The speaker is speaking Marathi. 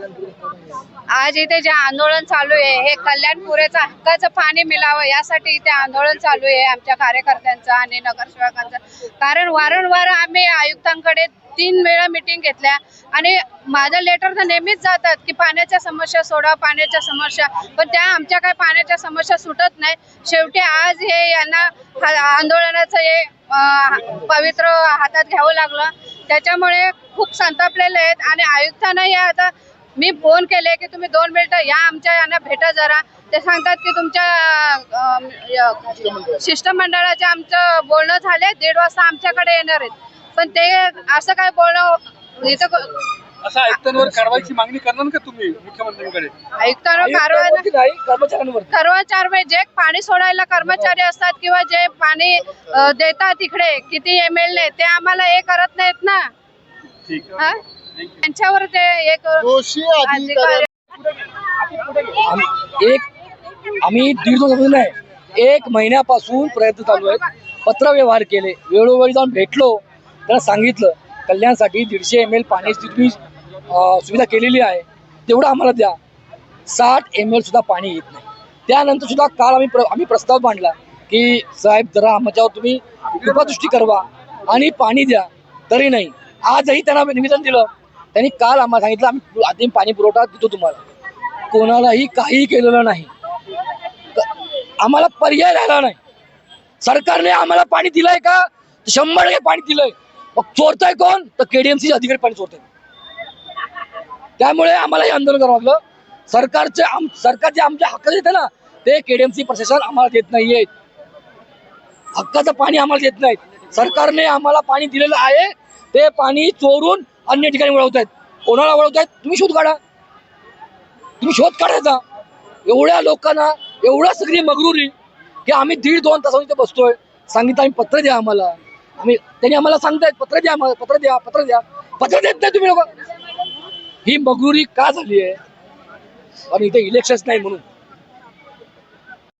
आज इथे जे आंदोलन चालू आहे हे कल्याणपुरेचं हक्काचं पाणी मिळावं यासाठी इथे आंदोलन चालू आहे आमच्या कार्यकर्त्यांचं आणि नगरसेवकांचं. कारण वारंवार आम्ही आयुक्तांकडे तीन वेळा मिटिंग घेतल्या आणि माझं लेटर तर नेहमीच जातात की पाण्याच्या समस्या सोडा पाण्याच्या समस्या. पण त्या आमच्या काय पाण्याच्या समस्या सुटत नाही. शेवटी आज हे यांना आंदोलनाचं हे पवित्र हातात घ्यावं लागलं. त्याच्यामुळे खूप संतापलेले आहेत आणि आयुक्तांनाही आता मी फोन केले की तुम्ही दोन मिनिटं या आमच्या यांना भेटा जरा. ते सांगतात की तुमच्या शिष्टमंडळाचे आमचं बोलणं झाले दीड वाजता आमच्याकडे येणार आहेत. पण ते असं काय बोलणं इथं आयुक्तांवर कारवाईची मागणी करणार का तुम्ही मुख्यमंत्र्यांकडे? आयुक्तांवर कारवाई आयुक्तांवरती नाही? कर्मचाऱ्यांवर. कर्मचारी जे पाणी सोडायला कर्मचारी असतात किंवा जे पाणी देतात तिकडे किती एम एल ते आम्हाला हे करत नाहीत ना. ठीक हा? त्यांच्यावर ते एक दोषी अधिकारी आम- एक आम्ही दीड दोन दिवस नाही. एक महिन्यापासून प्रयत्न चालू आहेत. पत्रव्यवहार केले. वेळोवेळी जाऊन भेटलो. त्याला सांगितलं कल्याणसाठी दीडशे एम एल पाण्याची तुम्ही अं, सुविधा केलेली आहे. तेवढं आम्हाला द्या. साठ एम एल सुद्धा पाणी येत नाही. त्यानंतर सुद्धा काल आम्ही प्र आम्ही प्रस्ताव मांडला की साहेब जरा आमच्यावर तुम्ही कृपादृष्टी करवा आणि पाणी द्या. तरी नाही. आजही त्यांना निवेदन दिलं. त्यांनी काल आम्हाला सांगितलं आम्ही आधी पाणी पुरवठा देतो तुम्हाला. कोणालाही काही केलेलं नाही. आम्हाला पर्याय राहिला नाही. सरकारने आम्हाला पाणी दिलंय का? शंभर टक्के पाणी दिलंय. मग चोरताय कोण? तर केडीएमसी अधिकारी पाणी चोरताय त्यामुळे आम्हाला हे आंदोलन करावं लागलं. सरकारचे आम सरकार जे आमच्या हक्क देते ना ते केडीएमसी प्रशासन आम्हाला देत नाहीये. हक्काचं पाणी आम्हाला देत नाहीत. सरकारने आम्हाला पाणी दिलेलं आहे. ते पाणी चोरून अन्य ठिकाणी वळवत आहेत कोणाला वळवत आहेत तुम्ही शोध काढा. तुम्ही शोध काढायचा एवढ्या लोकांना एवढ्या सगळी मगरुरी की आम्ही दीड दोन तासांनी इथे बसतोय. सांगितलं आम्ही पत्र द्या आम्हाला. आम्ही त्यांनी आम्हाला सांगतायत पत्र द्या आम्हाला पत्र द्या पत्र द्या. पत्र देत नाही तुम्ही लोक. ही मगरुरी का झाली आहे? आणि इथे इलेक्शन्स नाही म्हणून.